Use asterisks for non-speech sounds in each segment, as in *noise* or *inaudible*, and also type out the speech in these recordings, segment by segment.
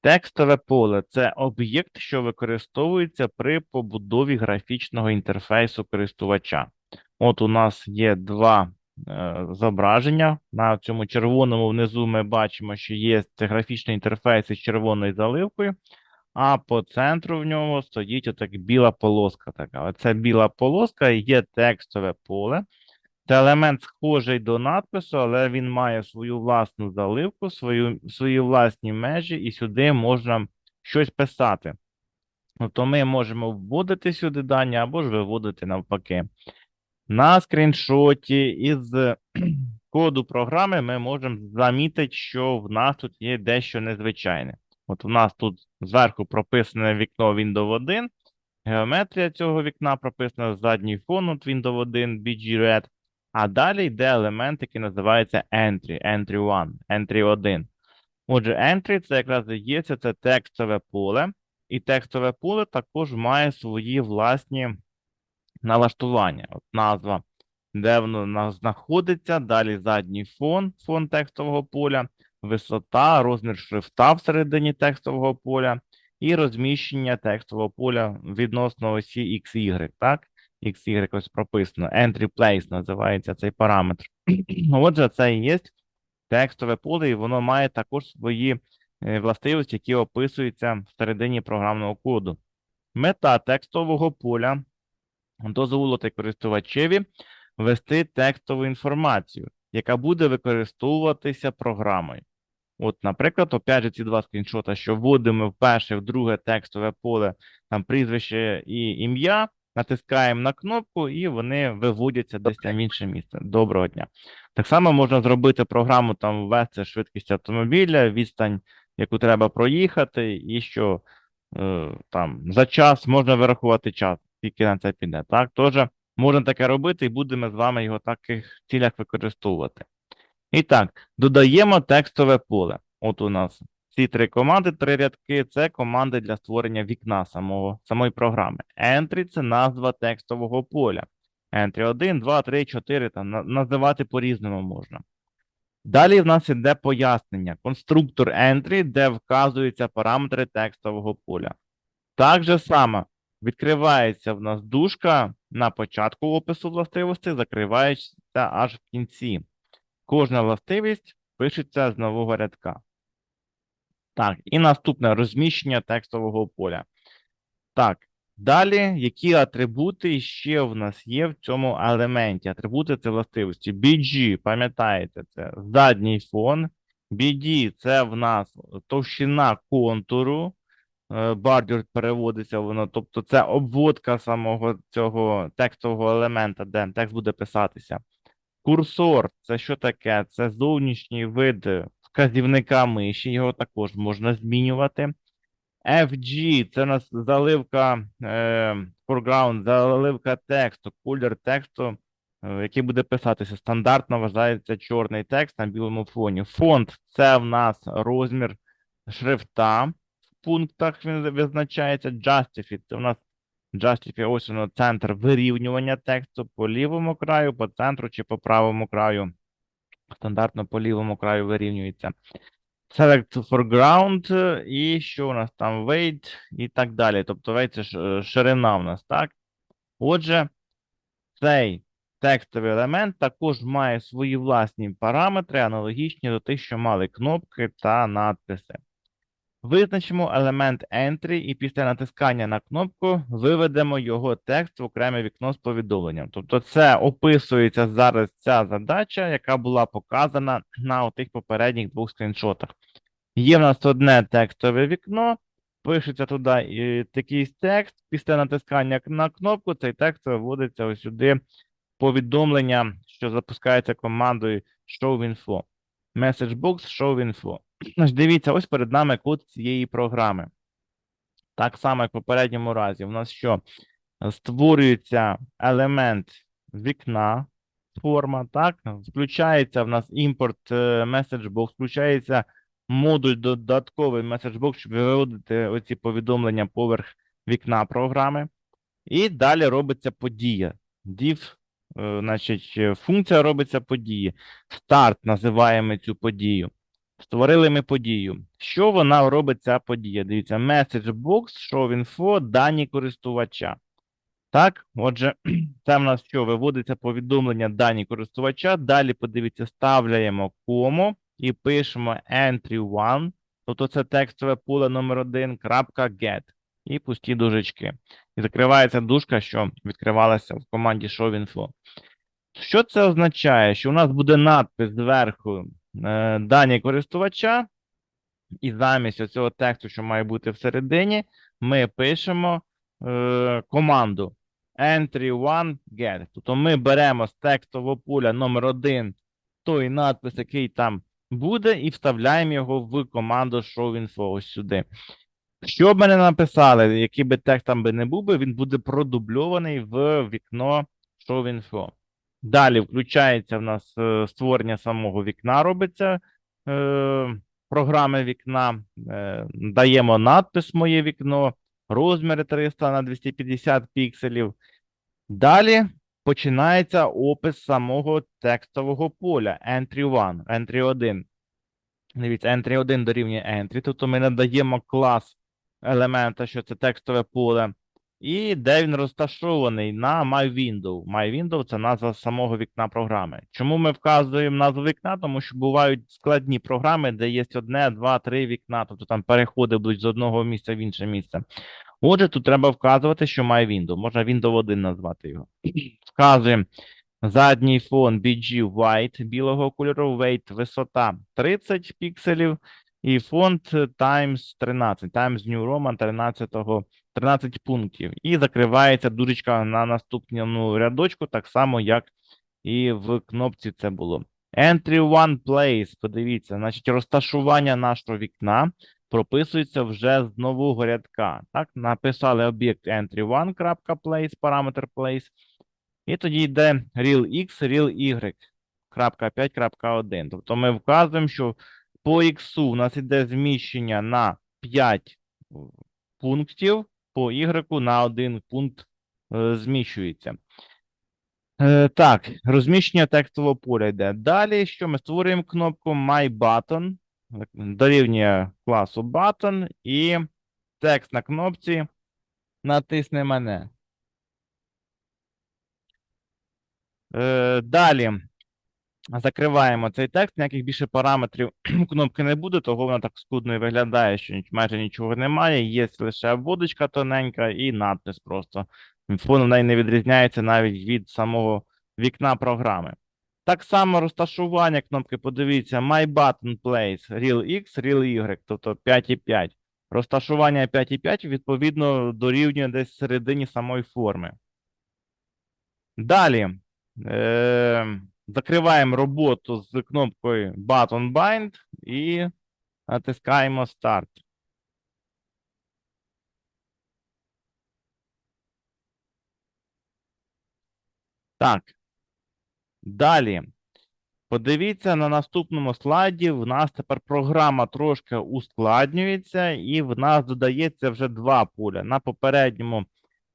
Текстове поле це об'єкт, що використовується при побудові графічного інтерфейсу користувача. От у нас є два е, зображення. На цьому червоному внизу ми бачимо, що є графічний інтерфейс із червоною заливкою, а по центру в ньому стоїть отак біла полоска. Така. Оця біла полоска є текстове поле. Це елемент схожий до надпису, але він має свою власну заливку, свою, свої власні межі, і сюди можна щось писати. Тобто ми можемо вводити сюди дані або ж виводити навпаки. На скріншоті із *clears throat* коду програми ми можемо замітити, що в нас тут є дещо незвичайне. От у нас тут зверху прописане вікно Windows 1, геометрія цього вікна прописана задній фон от Windows 1 BG Red. А далі йде елемент, який називається entry, entry 1, entry 1. Отже, entry це якраз і є це, текстове поле, і текстове поле також має свої власні налаштування. От назва, де воно знаходиться, далі задній фон, фон текстового поля, висота, розмір шрифта всередині текстового поля і розміщення текстового поля відносно осі XY, так? XY ось прописано. Entry place називається цей параметр. *clears throat* Отже, це і є текстове поле, і воно має також свої е, властивості, які описуються всередині програмного коду. Мета текстового поля дозволити користувачеві ввести текстову інформацію, яка буде використовуватися програмою. От, наприклад, опять же, ці два скріншота, що вводимо в перше, в друге текстове поле, там прізвище і ім'я, натискаємо на кнопку, і вони виводяться десь там в інше місце. Доброго дня. Так само можна зробити програму, там ввести швидкість автомобіля, відстань, яку треба проїхати, і що е, там за час можна вирахувати час, скільки на це піде. Так, теж можна таке робити, і будемо з вами його в таких цілях використовувати. І так, додаємо текстове поле. От у нас ці три команди, три рядки це команди для створення вікна самого, самої програми. Entry це назва текстового поля. Entry 1, 2, 3, 4, там називати по-різному можна. Далі в нас іде пояснення. Конструктор entry, де вказуються параметри текстового поля. Так же само відкривається в нас дужка на початку опису властивостей, закривається аж в кінці. Кожна властивість пишеться з нового рядка. Так, і наступне розміщення текстового поля. Так, далі, які атрибути ще в нас є в цьому елементі? Атрибути це властивості. BG, пам'ятаєте, це задній фон. BD це в нас товщина контуру. Е, Бордюр переводиться воно, тобто це обводка самого цього текстового елемента, де текст буде писатися. Курсор це що таке? Це зовнішній вид вказівника миші, його також можна змінювати. FG це у нас заливка е, foreground, заливка тексту, колір тексту, е, який буде писатися. Стандартно вважається чорний текст на білому фоні. Фонд це в нас розмір шрифта. В пунктах він визначається. Justify це у нас Justify, ось воно центр вирівнювання тексту по лівому краю, по центру чи по правому краю. Стандартно по лівому краю вирівнюється. Select foreground, е, і що у нас там weight і так далі. Тобто weight це е, ширина в нас, так? Отже, цей текстовий елемент також має свої власні параметри, аналогічні до тих, що мали кнопки та надписи. Визначимо елемент entry і після натискання на кнопку виведемо його текст в окреме вікно з повідомленням. Тобто це описується зараз ця задача, яка була показана на тих попередніх двох скріншотах. Є в нас одне текстове вікно, пишеться туди такий текст. Після натискання на кнопку цей текст виводиться ось сюди повідомлення, що запускається командою showinfo. Message box showinfo. Значить, дивіться, ось перед нами код цієї програми. Так само, як в попередньому разі, у нас що? Створюється елемент вікна, форма, так? Включається в нас імпорт messagebox, включається модуль додатковий messagebox, щоб виводити оці повідомлення поверх вікна програми. І далі робиться подія. Div, е, значить, е, функція робиться події. Старт називаємо цю подію. Створили ми подію. Що вона робить ця подія? Дивіться, message box, show info, дані користувача. Так, отже, *clears throat* це в нас що? Виводиться повідомлення дані користувача. Далі, подивіться, ставляємо кому і пишемо entry 1, тобто це текстове поле номер 1, крапка get і пусті дужечки. І закривається дужка, що відкривалася в команді show.info. Що це означає? Що у нас буде надпис зверху дані користувача, і замість цього тексту, що має бути всередині, ми пишемо е, команду entry1 get. Тобто ми беремо з текстового поля номер 1 той надпис, який там буде, і вставляємо його в команду showinfo ось сюди. Що б ми не написали, який би текст там би не був він буде продубльований в вікно showinfo. Далі включається в нас е, створення самого вікна робиться. Е, програми вікна. Е, даємо надпис моє вікно, розміри 300 на 250 пікселів. Далі починається опис самого текстового поля entry 1, entry 1. Дивіться, entry 1 дорівнює entry, тобто ми надаємо клас елемента, що це текстове поле. І де він розташований на MyWindow. MyWindow – це назва самого вікна програми. Чому ми вказуємо назву вікна? Тому що бувають складні програми, де є одне, два, три вікна, тобто там переходи будуть з одного місця в інше місце. Отже, тут треба вказувати, що MyWindow. Можна Windows 1 назвати його. Вказуємо задній фон BG White білого кольору, weight висота 30 пікселів. І фонд Times 13, Times New Roman 13, 13 пунктів. І закривається дужечка на наступному рядочку, так само, як і в кнопці це було. Entry One Place, подивіться, значить, розташування нашого вікна прописується вже з нового рядка. Так, написали об'єкт entry1.place, параметр place. І тоді йде real x, real y, 5.1. Тобто ми вказуємо, що по X у нас іде зміщення на 5 пунктів, по Y на 1 пункт е, зміщується. Е, так, розміщення текстового поля йде. Далі, що ми створюємо кнопку My Button, дорівнює класу Button, і текст на кнопці натисне мене. Е, далі закриваємо цей текст, ніяких більше параметрів *clears throat* кнопки не буде, того вона так скудно і виглядає, що майже нічого немає. Є лише обводочка тоненька і надпис просто. Фон в неї не відрізняється навіть від самого вікна програми. Так само розташування кнопки, подивіться, My Button Place, Real X, Real Y, тобто 5,5. Розташування 5,5 відповідно дорівнює десь середині самої форми. Далі. Е Закриваємо роботу з кнопкою Button Bind і натискаємо Start. Так. Далі. Подивіться на наступному слайді. В нас тепер програма трошки ускладнюється, і в нас додається вже два поля. На попередньому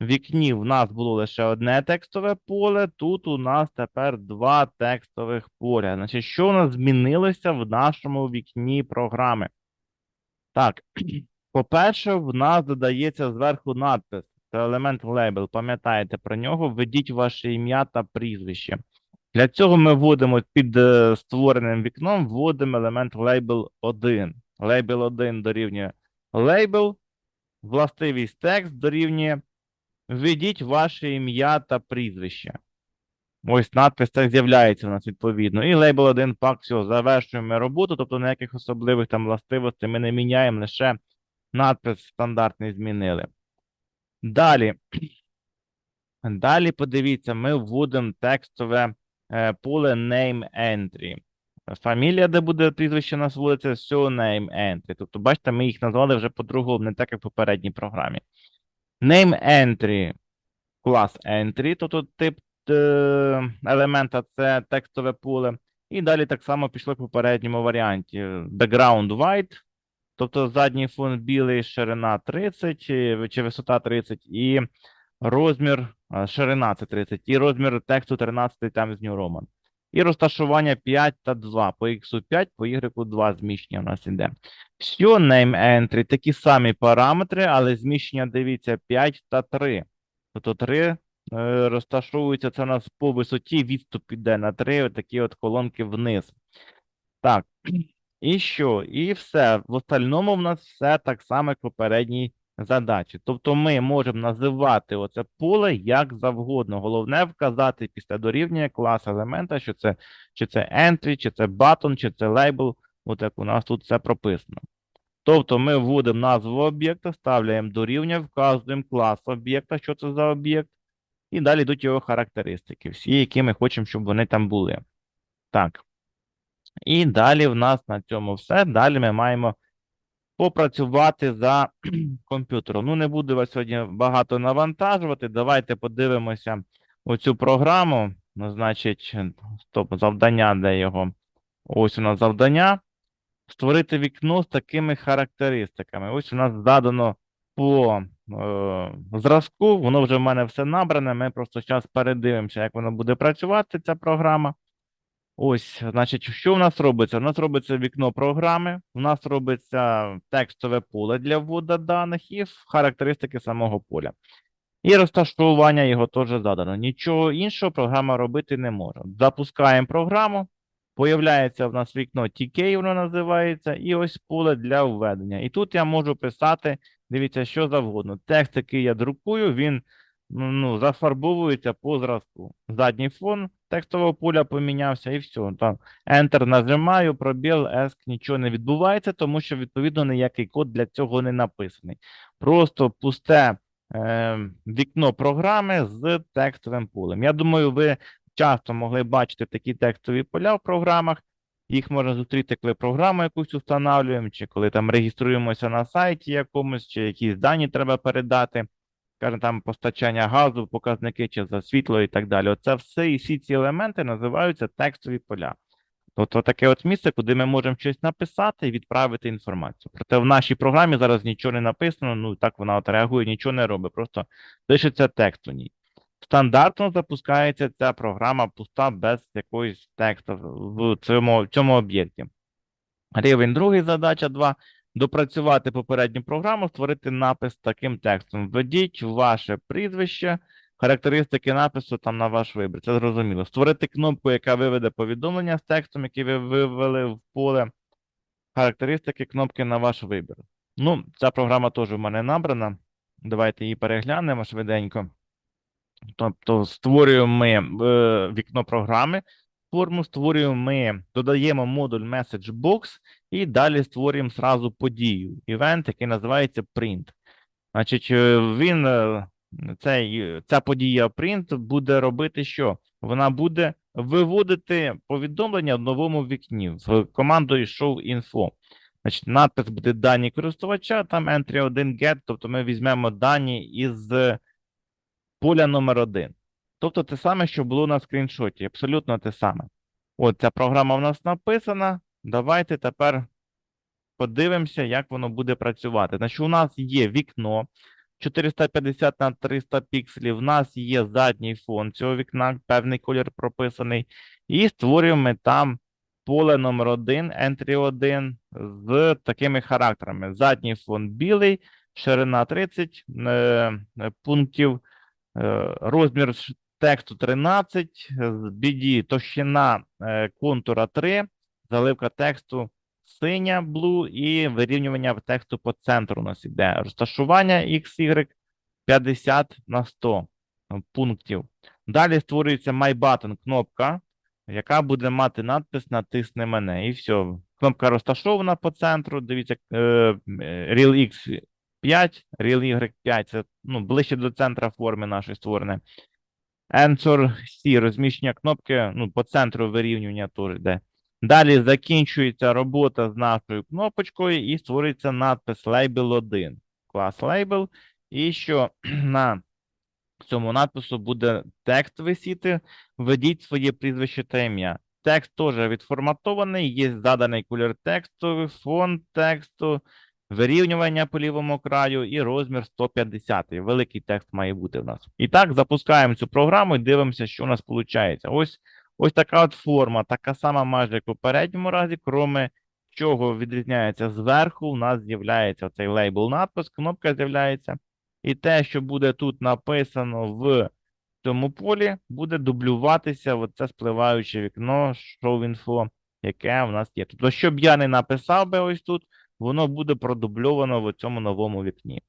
вікні в нас було лише одне текстове поле, тут у нас тепер два текстових поля. Значить, що у нас змінилося в нашому вікні програми? Так, *clears throat* по-перше, в нас додається зверху надпис. Це елемент лейбл. Пам'ятаєте про нього? Введіть ваше ім'я та прізвище. Для цього ми вводимо під е, створеним вікном, вводимо елемент label 1. Label 1 дорівнює label, властивість текст дорівнює Введіть ваше ім'я та прізвище. Ось надпис так з'являється у нас відповідно. І лейбл 1 пак, все, завершуємо роботу, тобто ніяких особливих там властивостей ми не міняємо, лише надпис стандартний змінили. Далі. Далі, подивіться, ми вводимо текстове е, поле name entry. Фамілія, де буде прізвище у нас вводиться, name entry. Тобто, бачите, ми їх назвали вже по-другому, не так, як в попередній програмі. Name entry, клас entry, тобто тип е, елемента це текстове поле. І далі так само пішли в попередньому варіанті. Background white, тобто задній фон білий, ширина 30 чи, чи висота 30, і розмір, ширина це 30, і розмір тексту 13 Times New Roman. І розташування 5 та 2. По x 5, по y 2 зміщення у нас іде. Все, name entry, такі самі параметри, але зміщення, дивіться, 5 та 3. Тобто 3 е, розташовуються, це у нас по висоті, відступ іде на 3, такі от колонки вниз. Так, *clears throat* і що? І все. В остальному в нас все так само, як в попередній задачі. Тобто ми можемо називати оце поле як завгодно. Головне вказати після дорівнює клас елемента, що це чи це entry, чи це button, чи це label. От як у нас тут все прописано. Тобто ми вводимо назву об'єкта, ставляємо дорівнює, вказуємо клас об'єкта, що це за об'єкт, і далі йдуть його характеристики, всі, які ми хочемо, щоб вони там були. Так. І далі в нас на цьому все. Далі ми маємо попрацювати за *clears throat* комп'ютером. Ну, не буду вас сьогодні багато навантажувати. Давайте подивимося оцю програму. Ну, значить, стоп, завдання, де його? Ось у нас завдання. Створити вікно з такими характеристиками. Ось у нас задано по е, зразку, воно вже в мене все набране. Ми просто зараз передивимося, як воно буде працювати, ця програма. Ось, значить, що в нас робиться? У нас робиться вікно програми, у нас робиться текстове поле для вводу даних і характеристики самого поля. І розташування його теж задано. Нічого іншого програма робити не може. Запускаємо програму. Появляється в нас вікно TK, воно називається, і ось поле для введення. І тут я можу писати, дивіться, що завгодно. Текст, який я друкую, він ну, ну, зафарбовується по зразку. Задній фон текстового поля помінявся, і все. Там Enter нажимаю, пробіл, ESC, нічого не відбувається, тому що, відповідно, ніякий код для цього не написаний. Просто пусте е, вікно програми з текстовим полем. Я думаю, ви часто могли бачити такі текстові поля в програмах. Їх можна зустріти, коли програму якусь встановлюємо, чи коли там реєструємося на сайті якомусь, чи якісь дані треба передати. Скажімо, там постачання газу, показники чи за світло і так далі. Оце все і всі ці елементи називаються текстові поля. Тобто таке от місце, куди ми можемо щось написати і відправити інформацію. Проте в нашій програмі зараз нічого не написано, ну так вона от реагує, нічого не робить, просто пишеться текст у ній. Стандартно запускається ця програма пуста без якоїсь тексту в цьому, в цьому об'єкті. Рівень другий, задача 2. Допрацювати попередню програму, створити напис таким текстом. Введіть ваше прізвище, характеристики напису там на ваш вибір. Це зрозуміло. Створити кнопку, яка виведе повідомлення з текстом, який ви вивели в поле. Характеристики кнопки на ваш вибір. Ну, ця програма теж у мене набрана. Давайте її переглянемо швиденько. Тобто створюємо ми е, вікно програми, форму створюємо ми, додаємо модуль MessageBox і далі створюємо зразу подію, івент, який називається Print. Значить, е, він, е, цей, ця подія Print буде робити що? Вона буде виводити повідомлення в новому вікні з командою show.info. Значить, надпис буде дані користувача, там entry 1 get, тобто ми візьмемо дані із поля номер 1 Тобто те саме, що було на скріншоті, абсолютно те саме. От ця програма в нас написана. Давайте тепер подивимося, як воно буде працювати. Значить, у нас є вікно 450 на 300 пікселів. У нас є задній фон цього вікна, певний колір прописаний. І створюємо там поле номер 1 entry 1 з такими характерами. Задній фон білий, ширина 30 е, пунктів. Е, розмір тексту 13, BD товщина е, контура 3, заливка тексту синя blue і вирівнювання тексту по центру у нас іде. Розташування XY 50 на 100 пунктів. Далі створюється My Button кнопка, яка буде мати надпис Натисни мене. І все. Кнопка розташована по центру. Дивіться, е, Real X 5, Real Y 5 це ну, ближче до центра форми нашої створене. Answer C, розміщення кнопки ну, по центру вирівнювання теж йде. Далі закінчується робота з нашою кнопочкою і створюється надпис Label 1. Клас Label. І що *clears throat* на цьому надпису буде текст висіти. Введіть своє прізвище та ім'я. Текст теж відформатований, є заданий колір тексту, фон тексту, вирівнювання по лівому краю і розмір 150. Великий текст має бути в нас. І так, запускаємо цю програму і дивимося, що у нас виходить. Ось Ось така от форма, така сама майже як у попередньому разі, кроме чого відрізняється зверху, у нас з'являється цей лейбл надпис, кнопка з'являється. І те, що буде тут написано в цьому полі, буде дублюватися в це спливаюче вікно Info, яке в нас є. Тобто, щоб я не написав би ось тут, воно буде продубльовано в цьому новому вікні.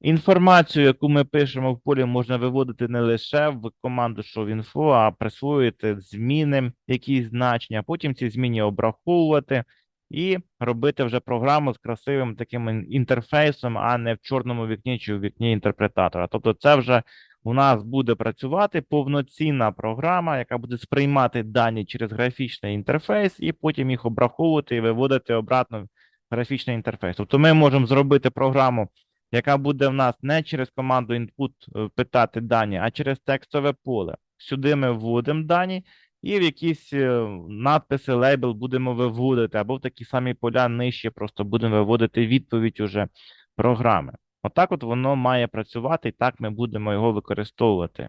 Інформацію, яку ми пишемо в полі, можна виводити не лише в команду ShowInfo, а присвоювати зміни, якісь значення, потім ці зміни обраховувати і робити вже програму з красивим таким інтерфейсом, а не в чорному вікні чи у вікні інтерпретатора. Тобто, це вже у нас буде працювати повноцінна програма, яка буде сприймати дані через графічний інтерфейс, і потім їх обраховувати і виводити обратно в графічний інтерфейс. Тобто, ми можемо зробити програму яка буде в нас не через команду input е, питати дані, а через текстове поле. Сюди ми вводимо дані, і в якісь е, надписи, лейбл будемо виводити, або в такі самі поля нижче просто будемо виводити відповідь уже програми. Отак от воно має працювати, і так ми будемо його використовувати.